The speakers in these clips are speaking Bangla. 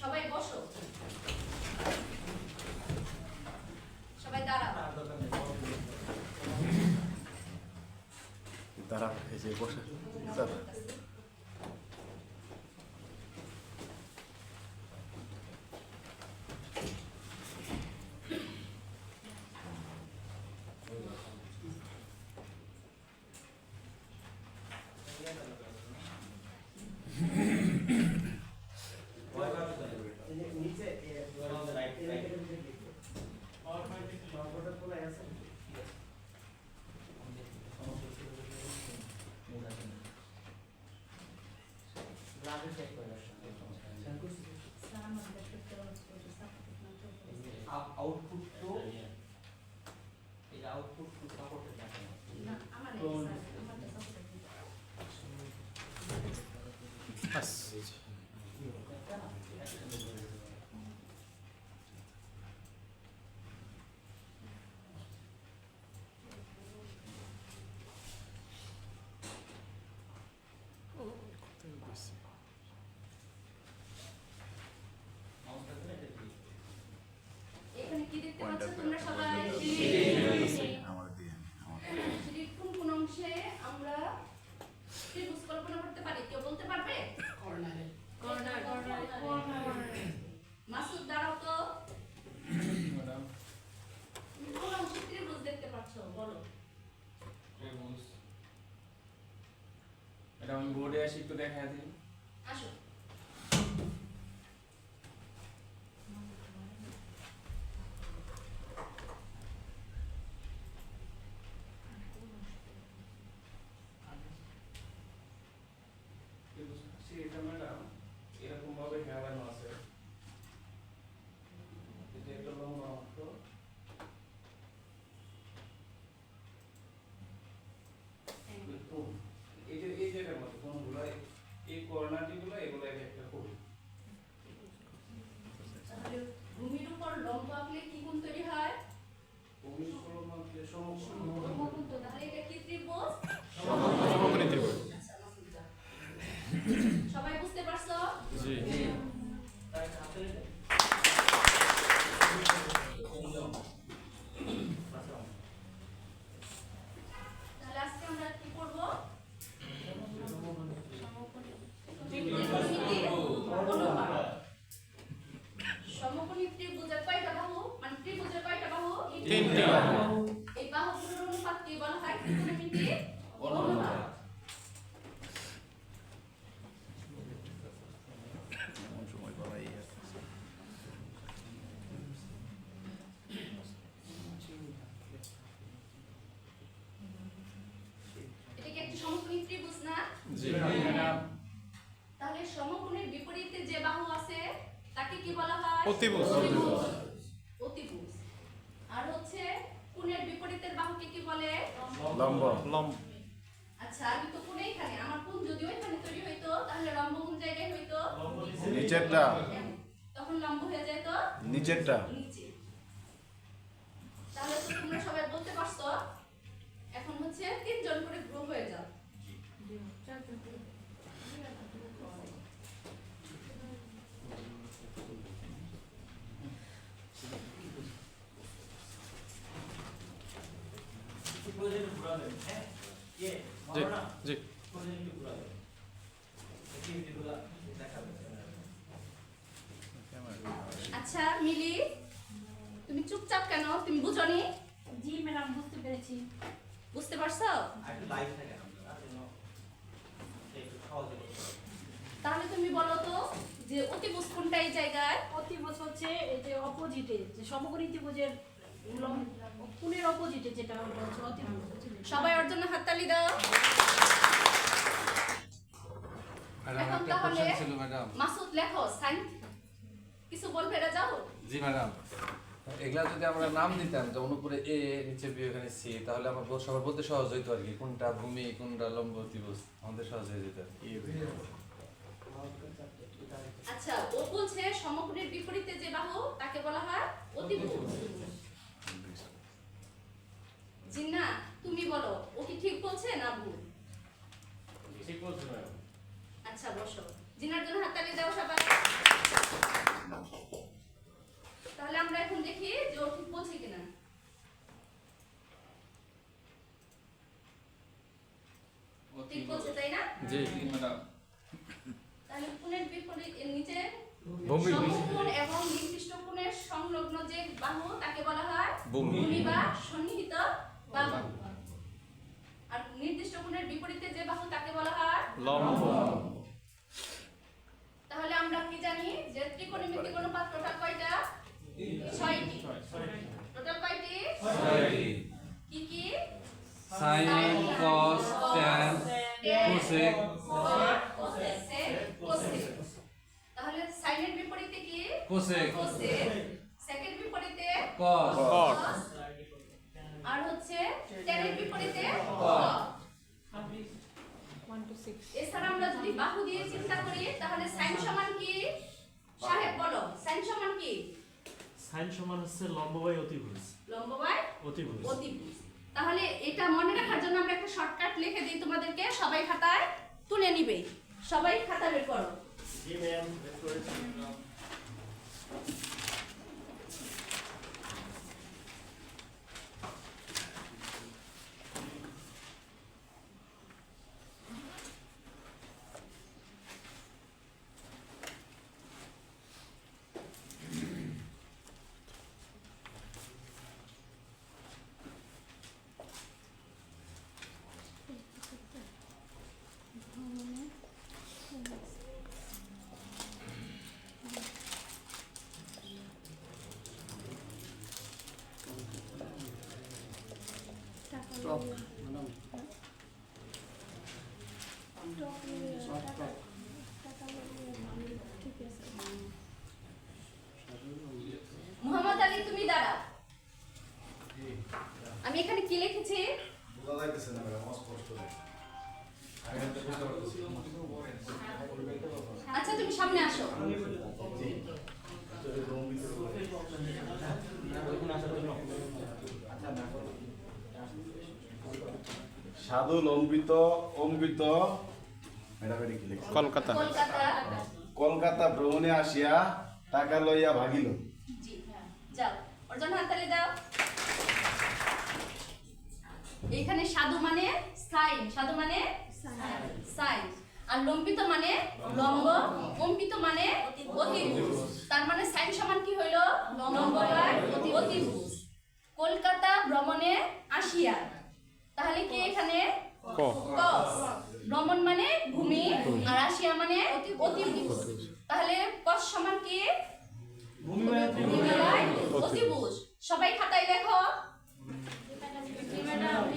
সবাই বসো। সবাই দাঁড়াও। দাঁড়াও এই যে বসে। দাঁড়া নিচে সর্বটা খোলা আছে গ্লাসে চেক করে আউটপুট তো এটা আউটপুট টু সাপোর্টেড দেখেন না, আমার এই স্যার, আমারটা support দিতে। আস এখানে কি দেখতে পাচ্ছ তোমরা সবাই আমার দিয়ে আমার সিঁড়ির কোন কোন অংশে আমরা ত্রিভুজ কল্পনা করতে পারি কেউ বলতে পারবে কর্নার কর্নার মাসুদ দাঁড়াও তো তুমি কোন অংশে ত্রিভুজ দেখতে পাচ্ছ বলো এটা আমি বোর্ডে আসি একটু দেখা দিই আসো সেটা ম্যাডাম এরকম ভাবে হেলানো আছে এটা একটা লম্বা অংশ কোণ। এই যে এই জায়গার মধ্যে কোনগুলো এই কর্নারটি গুলো এগুলো এক একটা করি তাহলে ভূমির উপর লম্ব আঁকলে কি কোণ তৈরি হয় ভূমির মধ্যে সমকোণ সমকোণ তো তাহলে এটা কি ত্রিভুজ সমকোণী ত্রিভুজ আচ্ছা, মাসুদ যাও। সবাই বুঝতে পারছ জি তাই হাতে তাহলে আজকে আমরা কি করব সমকোণী ত্রিভুজের কয়টা বাহু মানে ত্রিভুজের কয়টা বাহু তিনটি এই বাহুগুলোর অনুপাতকে বলা হয় ত্রিকোণমিতি অনুপাত এমন সময় করাই আছে এটা কি একটা সমকোণী ত্রিভুজ না জি তাহলে সমকোণের বিপরীতে যে বাহু আছে তাকে কি বলা হয়? অতিভুজ। অতিভুজ। আর হচ্ছে কোণের বিপরীতের বাহুকে কি বলে? লম্ব। লম্ব। আচ্ছা আমি তো কোণে এখানে আমার কোণ যদি ওইখানে তৈরি হইতো তাহলে লম্ব কোন জায়গায় হইতো? নিচেরটা। তখন লম্ব হয়ে যেত নিচেরটা নিচে তাহলে তো তোমরা সবাই বলতে পারছ এখন হচ্ছে তিনজন করে গ্রুপ হয়ে যাও কি প্রয়োজনে ঘুরাবেন হ্যাঁ ইয়ে জি আচ্ছা মিলি তুমি চুপচাপ কেন? তুমি বুঝনি? জি ম্যাডাম বুঝতে পেরেছি। বুঝতে পারছ। তাহলে তুমি বলো তো যে অতিভুজ কোনটা এই জায়গায়। অতিভুজ হচ্ছে এই যে অপোজিটে যে সমকোণী ত্রিভুজের উলম্ব- অপোজিটে যেটা হচ্ছে সবাই ওর জন্য হাততালি দাও। এখন তাহলে- মাসুদ লেখো সাইন। কিছু বলবে এটা যাও। জি ম্যাডাম। এগুলা যদি আমরা নাম দিতাম যেমন উপরে এ নিচে বি এখানে সি তাহলে আমার সবার বলতে সহজ হইতো আর কি কোনটা ভূমি কোনটা লম্ব ত্রিভুজ আমাদের সহজ হয়ে যেত। আচ্ছা ও বলছে সমকোণের বিপরীতে যে বাহু তাকে বলা হয় অতিভুজ জিন্না তুমি বলো ও কি ঠিক বলছে না ভুল ঠিক বলছো ম্যাডাম আচ্ছা বসো জিনার জন্য হাততালি দাও সবাই তাহলে আমরা এখন দেখি যে ও ঠিক বলছে কিনা ঠিক বলছে তাই না জি তাহলে কোণের বিপরীত এর নিচে ভূমি সমকোণ এবং নির্দিষ্ট কোণের সংলগ্ন যে বাহু তাকে বলা হয় ভূমি। বা সন্নিহিত বাহু আর নির্দিষ্ট কোণের বিপরীতে যে বাহু তাকে বলা হয় লম্ব তাহলে আমরা কি জানি যে ত্রিকোণমিতিক অনুপাত টোটাল কয়টা ছয়টি টোটাল কয়টি কি কি sine cos tan cosec sec, cosec. তাহলে সাইনের বিপরীতে কি? কোসেক কোসেক সেকের বিপরীতে? কস কস আর হচ্ছে ট্যানের বিপরীতে? সিক্স এছাড়া আমরা যদি বাহু দিয়ে চিন্তা করি তাহলে সাইন সমান কি? সাহেব বলো। সাইন সমান কি? সাইন সমান হচ্ছে লম্ববাই অতিভুজ। লম্ববাই অতিভুজ। অতিভুজ। তাহলে এটা মনে রাখার জন্য আমরা একটা শর্টকাট লিখে দিই তোমাদেরকে। সবাই খাতায় তুলে নিবে। সবাই খাতা বের করো। জি ম্যাম করেছি মোহাম্মদ আলী তুমি দাঁড়াও। আমি এখানে কি লিখেছি? বোঝা যাইতেছে না ম্যাডাম অস্পষ্ট আচ্ছা তুমি সামনে আসো। সাধু লম্বিত অম্বিত কলকাতা। কলকাতা। কলকাতা ভ্রমণে আসিয়া টাকা লইয়া ভাগিল। যাও। অর্জন হাততালি দাও। এখানে সাধু মানে সাইন। সাধু মানে সাইন। আর লম্বিত মানে লম্ব। অম্বিত মানে অতিভুজ। তার মানে সাইন সমান কি হইল? লম্ব অতিভুজ। কলকাতা ভ্রমণে আসিয়া তাহলে কি এখানে? ক। ভ্রমণ মানে ভূমি আর আসিয়া মানে অতিভুজ তাহলে কস সমান কি? ভূমি বাই অতিভুজ সবাই খাতায় লেখো।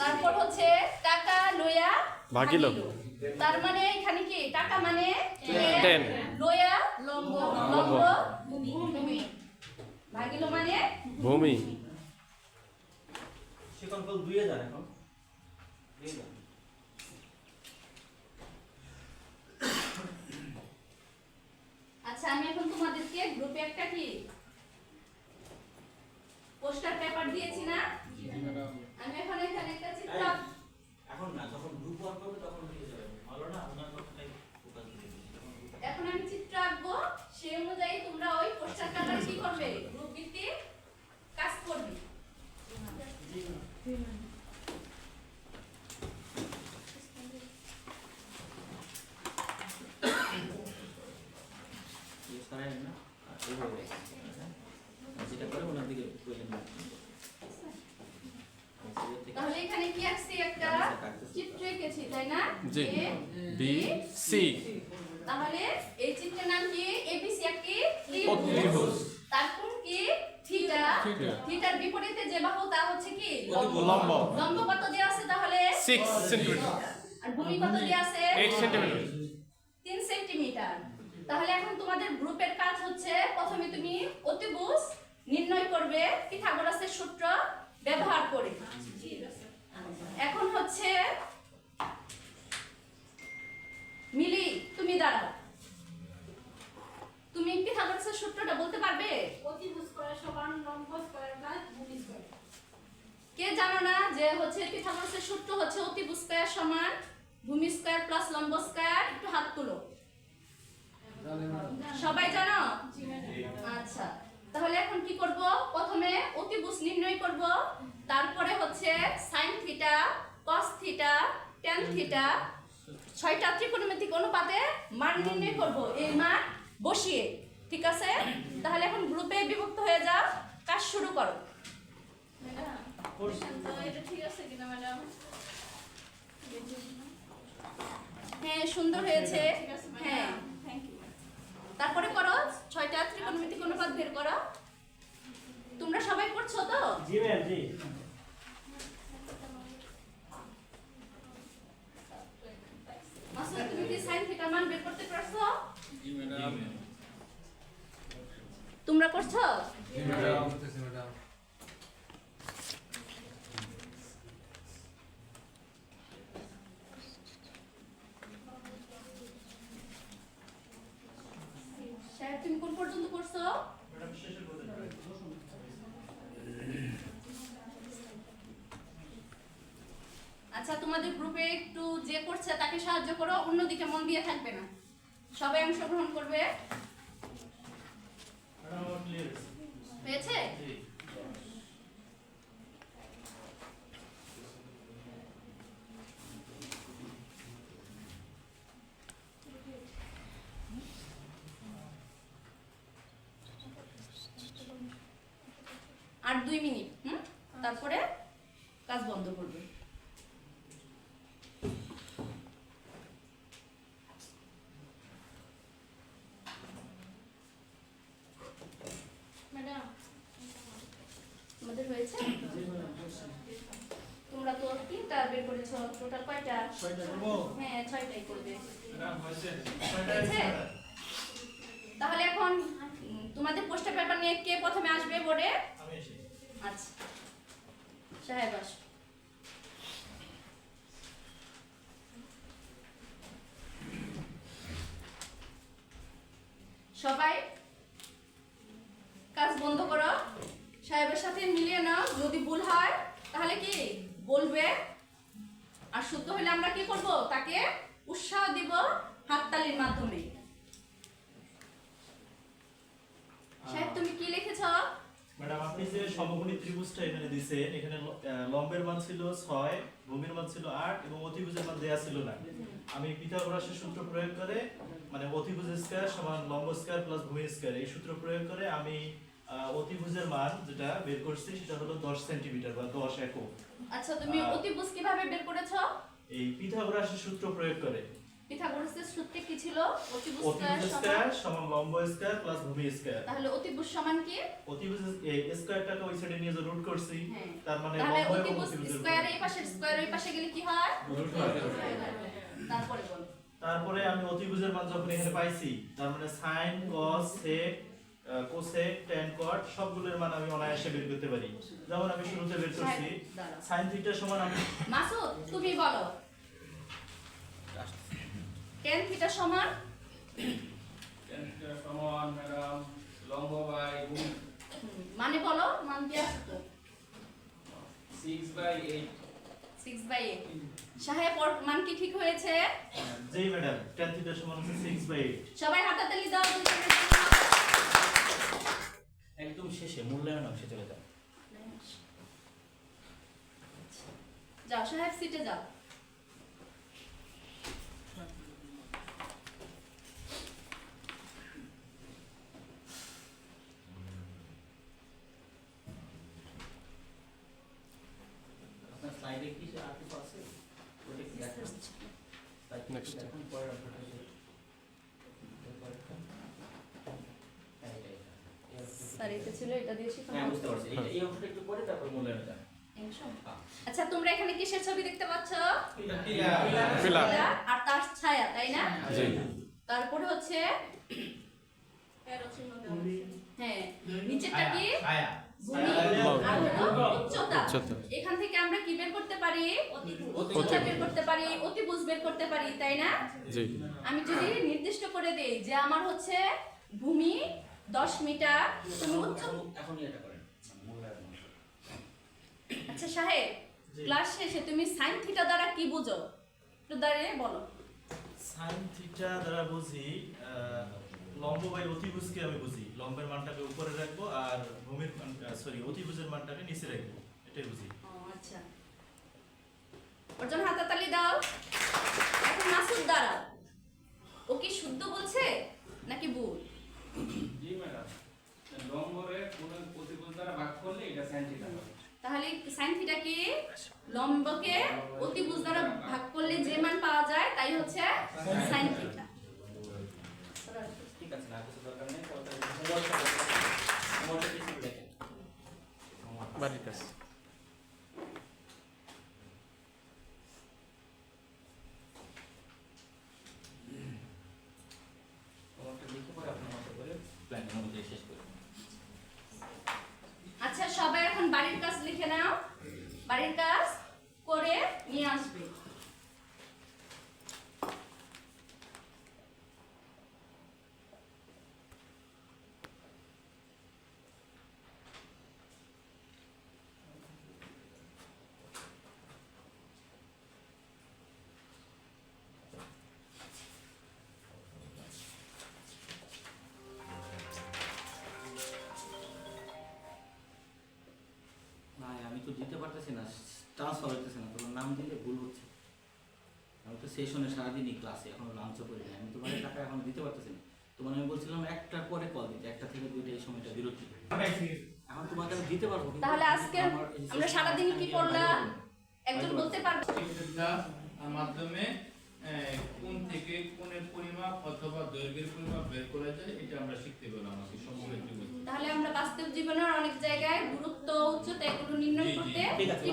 তারপর হচ্ছে টাকা লইয়া ভাগিল। তার মানে এখানে কি? টাকা মানে। লইয়া লম্ব লম্ব। ভূমি। ভাগিল মানে ভূমি। যান এখন। আচ্ছা আমি এখন তোমাদেরকে গ্রুপে একটা কি? পোস্টার পেপার দিয়েছি না আমি এখন এখানে একটা চিত্র আঁক- এখন না যখন গ্রুপ ওয়ার্ক করবে তখন হয়ে যাবে ভালো না আপনার কথাটাই ফোকাস দিয়ে দিচ্ছি যখন group work এখন আমি চিত্র আঁকবো সেই অনুযায়ী তোমরা ওই পোস্টার পেপার কি করবে গ্রুপ ভিত্তিক কাজ করবে ইয়ে করায় না আর এইভাবে আর যেটা করে ওনার দিকে বললেন তাহলে এখানে কি আঁকছি একটা চিত্র এঁকেছি তাই না? জি। B C. তাহলে এই চিত্রের নাম কি? এবিসি একটি অতিভুজ। তার কি? থিটা। থিটা। থিটার বিপরীতে যে বাহু তা হচ্ছে কি? লম্ব। লম্ব। কত আছে তাহলে? আর ভূমি কত আছে? তাহলে তোমাদের গ্রুপের কাজ হচ্ছে প্রথমে তুমি অতিভুজ নির্ণয় করবে পিথাগোরাসের সূত্র ব্যবহার করে। এখন হচ্ছে মিলি তুমি দাঁড়াও। তুমি পিথাগোরাসের সূত্রটা বলতে পারবে? অতিভুজ স্কয়ার সমান লম্ব স্কয়ার প্লাস ভূমি স্কয়ার। কে জানো না যে হচ্ছে পিথাগোরাসের সূত্র হচ্ছে অতিভুজ স্কয়ার সমান ভূমি স্কয়ার প্লাস লম্ব স্কয়ার? একটু হাত তুলো। সবাই জানো? আচ্ছা তাহলে এখন কি করব? প্রথমে অতিভুজ নির্ণয় করব। তারপরে হচ্ছে sine theta cos theta tan theta ছয়টা ত্রিকোণমিতিক অনুপাতে মান নির্ণয় করব। এই মান বসিয়ে, ঠিক আছে? তাহলে এখন গ্রুপে বিভক্ত হয়ে যাও, কাজ শুরু করো। হ্যাঁ সুন্দর হয়েছে। হ্যাঁ। তারপরে করো ছয়টা ত্রিকোণমিতিক অনুপাত বের করো। তোমরা সবাই করছ তো? জি ম্যাম জি মাসুদ তুমি কি সাইন থিটার মান বের করতে পারছ তোমরা করছ করতেছি ম্যাডাম সাহেব তুমি কোন পর্যন্ত করছ ম্যাডাম শেষের পর্যন্ত আচ্ছা তোমাদের গ্রুপে একটু যে করছে তাকে সাহায্য করো, অন্যদিকে মন দিয়ে থাকবে না। সবাই অংশগ্রহণ করবে। হয়েছে আর দুই মিনিট, হুম? তারপরে কাজ বন্ধ করবে ম্যাডাম তোমাদের হয়েছে তোমরা তো তিনটা বের করেছ টোটাল কয়টা হ্যাঁ ছয়টাই করবে। তাহলে এখন তোমাদের পোস্টার পেপার নিয়ে কে প্রথমে আসবে বোর্ডে? আচ্ছা। সাহেব আস। সবাই কাজ বন্ধ করো। সাহেবের সাথে মিলিয়ে নাও। যদি ভুল হয় তাহলে কি? বলবে? শুদ্ধ হলে আমরা কি করব? তাকে উৎসাহ দিব হাততালির মাধ্যমে। সাহেব তুমি কি লিখেছো? ম্যাডাম আপনি যে সমকোণী ত্রিভুজটা এখানে দিয়েছেন এখানে লম্বের মান ছিল ছয় ভূমির মান ছিল আট এবং অতিভুজের মান দেয়া ছিল না। আমি পিথাগোরাসের সূত্র প্রয়োগ করে মানে অতিভুজ স্কয়ার সমান লম্ব স্কয়ার প্লাস ভূমি স্কয়ার এই সূত্র প্রয়োগ করে আমি অতিভুজের মান যেটা বের করছি সেটা হলো দশ সেন্টিমিটার বা দশ একক। আচ্ছা তুমি অতিভুজ কীভাবে বের করেছ? এই পিথাগোরাসের সূত্র প্রয়োগ করে। পিথাগোরাসের সূত্রে কি ছিল? অতিভুজ স্কয়ার সমান লম্ব স্কয়ার প্লাস ভূমি স্কয়ার। তাহলে অতিভুজ সমান কি? অতিভুজ স্কয়ারটাকে ওই সাইডে নিয়ে যে রুট করছি হ্যাঁ। তার মানে তাহলে লম্ব এবং অতিভুজ স্কয়ার এই পাশে স্কয়ার ওই পাশে গেলে কি হয়? রুট হয়। তারপরে বল। তারপরে আমি অতিভুজের মান যখন এখানে পাইছি তার মানে sine cos sec cosec tan cot সবগুলোর মান আমি অনায়াসে বের করতে পারি। যেমন আমি শুরুতে বের করছি সাইন থিটা সমান আমি মাসুদ তুমি বলো। টেন থিটা সমান? সমান ম্যাডাম লম্ব বাই হুম, মানে বলো মান দিয়ে আসো তো। Six by eight six by eight সাহেব মান কি ঠিক হয়েছে? যেই ম্যাডাম ট্যান থিটা সমান হচ্ছে সিক্স বাই এইট সবাই হাতাতালি দাও জন্য। মূল্যায়ন অংশে চলে যাও যাও সাহেব সিটে যাও আপনার স্লাইডে কি আর কিছু আছে ওটা কি দেখান Slide টা Next. দেখান, পরের অংশটা যে- এর পরেরটা। হ্যাঁ, এটা, এটা। এটা ছিল এটা দিয়ে শিখানো হ্যাঁ বুঝতে পারছি। এই- অংশটা একটু পরে তারপর মূল্যায়নে যান আচ্ছা। তোমরা এখানে কিসের ছবি দেখতে পাচ্ছ? আর তার ছায়া তাই না? তারপরে হচ্ছে হ্যাঁ নিচেরটা কি। এখান থেকে আমরা কি বের করতে পারি? উচ্চতা বের করতে পারি অতিভুজ বের করতে পারি তাই না? আমি যদি নির্দিষ্ট করে দেই যে আমার হচ্ছে ভূমি দশ মিটার তুমি উচ্চ এখন- এখন এটা করেন। মূল্যায়ন অংশ। আচ্ছা সাহেব ক্লাস শেষে তুমি সাইন থিটা দ্বারা কি বুঝো? একটু দাঁড়িয়ে বলো। সাইন থিটা দ্বারা বুঝি লম্ব বাই অতিভুজকে আমি বুঝি। লম্বের মানটাকে উপরে রাখব আর ভূমির সরি অতিভুজের মানটাকে নিচে রাখব। এটাই বুঝি। ও আচ্ছা। ওর জন্য হাতাতালি দাও। এখন মাসুদ দাঁড়াও। ও কি শুদ্ধ বলছে নাকি ভুল? জি ম্যাডাম লম্বরে কোনো প্রতিকূল দ্বারা ভাগ করলে এটা সাইন থিটা হবে তাহলে সাইন থিটা কি লম্বকে অতিভুজ দ্বারা ভাগ করলে যে মান পাওয়া যায় তাই হচ্ছে সাইন থিটা ঠিক আছে না কিছু দরকার নেই তাহলে বাড়ির কাছে হোমওয়ার্কটা লিখে পরে আপনার মতো করে প্ল্যান অনুযায়ী শেষ করবেন আচ্ছা সবাই এখন বাড়ির কাজ লিখে নাও বাড়ির কাজ করে নিয়ে আসবে। পারতেছি না ট্রান্সফার হইতেছে না তোমার নাম দিলে ভুল হচ্ছে। আমি তো সেশনে সারাদিনই ক্লাসে এখন লাঞ্চও করি না আমি তোমার টাকা এখন দিতে পারতেছি না। তোমার আমি বলছিলাম একটার পরে কল দিতে একটা থেকে দুইটা এই সময়টা বিরতি। এখন তোমাকে আমি দিতে পারব তাহলে আজকে আমরা সারাদিন কি করলাম একজন বলতে পারবে? মাধ্যমে আহ, কোন থেকে কোণের পরিমাপ অথবা দৈর্ঘ্যের পরিমাপ বের করা যায় এটা আমরা শিখতে পেলাম আজকে সমগ্র ত্রিভুজ তাহলে আমরা বাস্তব জীবনের অনেক জায়গায় গুরুত্ব উচ্চতা এগুলো নির্ণয়। করতে ঠিক আছে